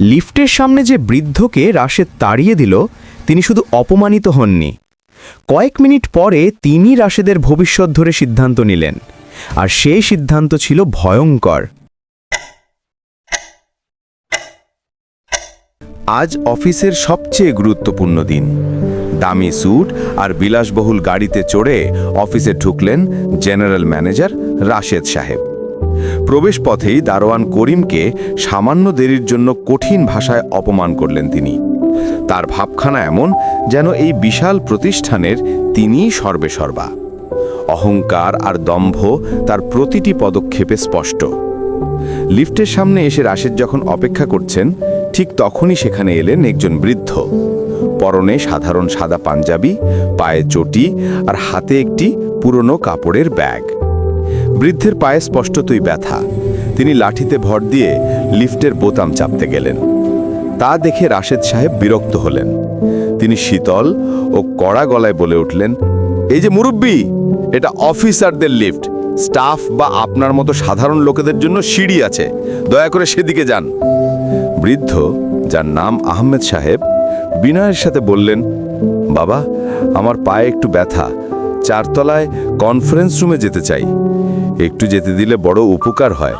লিফটের সামনে যে বৃদ্ধকে রাশেদ তাড়িয়ে দিল, তিনি শুধু অপমানিত হননি। কয়েক মিনিট পরে তিনি রাশেদের ভবিষ্যৎ ধরে সিদ্ধান্ত নিলেন, আর সেই সিদ্ধান্ত ছিল ভয়ঙ্কর। আজ অফিসের সবচেয়ে গুরুত্বপূর্ণ দিন। দামি স্যুট আর বিলাসবহুল গাড়িতে চড়ে অফিসে ঢুকলেন জেনারেল ম্যানেজার রাশেদ সাহেব। প্রবেশ পথেই দারোয়ান করিমকে সামান্য দেরির জন্য কঠিন ভাষায় অপমান করলেন তিনি। তার ভাবখানা এমন যেন এই বিশাল প্রতিষ্ঠানের তিনিই সর্বেসর্বা। অহংকার আর দম্ভ তার প্রতিটি পদক্ষেপে স্পষ্ট। লিফটের সামনে এসে রাশেদ যখন অপেক্ষা করছেন, ঠিক তখনই সেখানে এলেন একজন বৃদ্ধ। পরনে সাধারণ সাদা পাঞ্জাবি, পায়ে চটি আর হাতে একটি পুরনো কাপড়ের ব্যাগ। বৃদ্ধের পায়ে স্পষ্টতই ব্যথা। তিনি লাঠিতে ভর দিয়ে লিফটের বোতাম চাপতে গেলেন। তা দেখে রাশেদ সাহেব বিরক্ত হলেন। তিনি শীতল ও কড়া গলায় বলে উঠলেন, এই যে মুরব্বী, এটা অফিসারদের লিফট। স্টাফ বা আপনার মতো সাধারণ লোকেদের জন্য সিঁড়ি আছে। দয়া করে সেদিকে যান। বৃদ্ধ, যার নাম আহমেদ সাহেব, বিনয়ের সাথে বললেন, বাবা, আমার পায়ে একটু ব্যথা। চারতলায় কনফারেন্স রুমে যেতে চাই। একটু যেতে দিলে বড় উপকার হয়।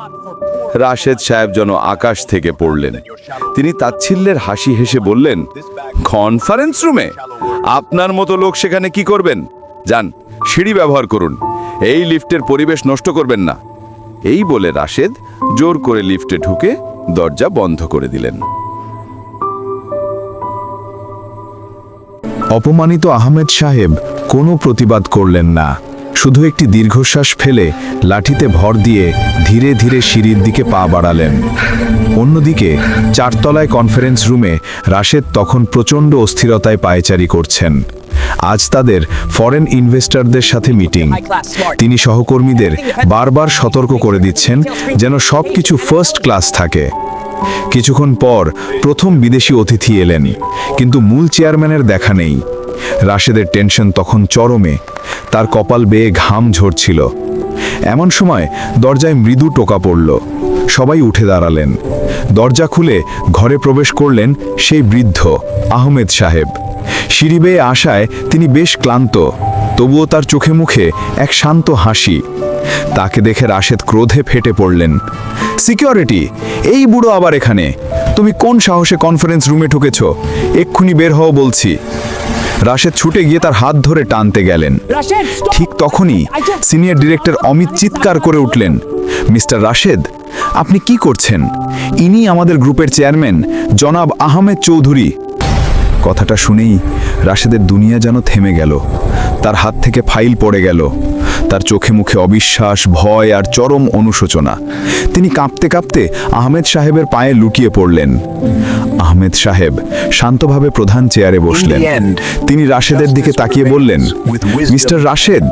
রাশেদ সাহেব যেন আকাশ থেকে পড়লেন। তিনি তাচ্ছিল্যের হাসি হেসে বললেন কনফারেন্স রুমে আপনার মতো লোক সেখানে কি করবেন? যান, সিঁড়ি ব্যবহার করুন। এই লিফটের পরিবেশ নষ্ট করবেন না। এই বলে রাশেদ জোর করে লিফটে ঢুকে দরজা বন্ধ করে দিলেন। অপমানিত আহমেদ সাহেব কোনো প্রতিবাদ করলেন না। শুধু একটি দীর্ঘশ্বাস ফেলে লাঠিতে ভর দিয়ে ধীরে ধীরে সিঁড়ির দিকে পা বাড়ালেন। অন্যদিকে চারতলায় কনফারেন্স রুমে রাশেদ তখন প্রচণ্ড অস্থিরতায় পায়চারি করছেন। আজ তাদের ফরেন ইনভেস্টরদের সাথে মিটিং। তিনি সহকর্মীদের বারবার সতর্ক করে দিচ্ছেন যেন সব কিছু ফার্স্ট ক্লাস থাকে। কিছুক্ষণ পর প্রথম বিদেশি অতিথি এলেন, কিন্তু মূল চেয়ারম্যানের দেখা নেই। রাশেদের টেনশন তখন চরমে। তার কপাল বেয়ে ঘাম ঝরছিল। এমন সময় দরজায় মৃদু টোকা পড়ল। সবাই উঠে দাঁড়ালেন। দরজা খুলে ঘরে প্রবেশ করলেন সেই বৃদ্ধ, আহমেদ সাহেব। সিঁড়ি বেয়ে আসায় তিনি বেশ ক্লান্ত, তবুও তার চোখে মুখে এক শান্ত হাসি। তাকে দেখে রাশেদ ক্রোধে ফেটে পড়লেন। সিকিউরিটি, এই বুড়ো আবার এখানে? তুমি কোন সাহসে কনফারেন্স রুমে ঢুকেছ? এক্ষুনি বের হও বলছি। রাশেদ ছুটে গিয়ে তার হাত ধরে টানতে গেলেন। ঠিক তখনই সিনিয়র ডিরেক্টর অমিত চিৎকার করে উঠলেন। মিস্টার রাশেদ আপনি কি করছেন? ইনি আমাদের গ্রুপের চেয়ারম্যান জনাব আহমেদ চৌধুরী। কথাটা শুনেই রাশেদের দুনিয়া যেন থেমে গেল। তার হাত থেকে ফাইল পড়ে গেল। তার চোখে মুখে অবিশ্বাস ভয় আর চরম অনুশোচনা। তিনি কাঁপতে কাঁপতে আহমেদ সাহেবের পায়ে লুটিয়ে পড়লেন। আহমেদ সাহেব শান্তভাবে প্রধান চেয়ারে বসলেন। তিনি রাশেদের দিকে তাকিয়ে বললেন মিস্টার রাশেদ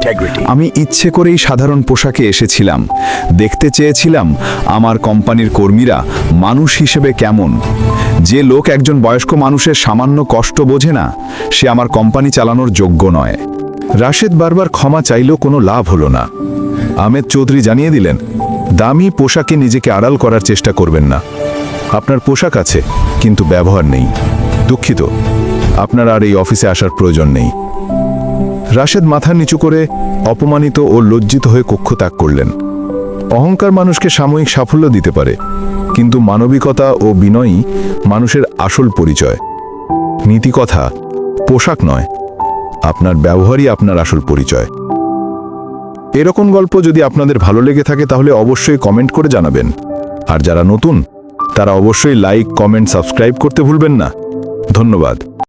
আমি ইচ্ছে করেই সাধারণ পোশাকে এসেছিলাম। দেখতে চেয়েছিলাম আমার কোম্পানির কর্মীরা মানুষ হিসেবে কেমন। যে লোক একজন বয়স্ক মানুষের সামান্য কষ্ট বোঝে না সে আমার কোম্পানি চালানোর যোগ্য নয়। রাশেদ বারবার ক্ষমা চাইলেও কোনো লাভ হলো না। আহমেদ চৌধুরী জানিয়ে দিলেন, দামি পোশাকে নিজেকে আড়াল করার চেষ্টা করবেন না। আপনার পোশাক আছে, কিন্তু ব্যবহার নেই। দুঃখিত, আপনার আর এই অফিসে আসার প্রয়োজন নেই। রাশেদ মাথা নিচু করে অপমানিত ও লজ্জিত হয়ে কক্ষ ত্যাগ করলেন। অহংকার মানুষকে সাময়িক সাফল্য দিতে পারে, কিন্তু মানবিকতা ও বিনয়ই মানুষের আসল পরিচয়। নীতিকথা, পোশাক নয় আপনার ব্যবহারই আপনার আসল পরিচয়। এরকম গল্প যদি আপনাদের ভালো লেগে থাকে তাহলে অবশ্যই কমেন্ট করে জানাবেন। আর যারা নতুন, তারা অবশ্যই লাইক, কমেন্ট, সাবস্ক্রাইব করতে ভুলবেন না। ধন্যবাদ।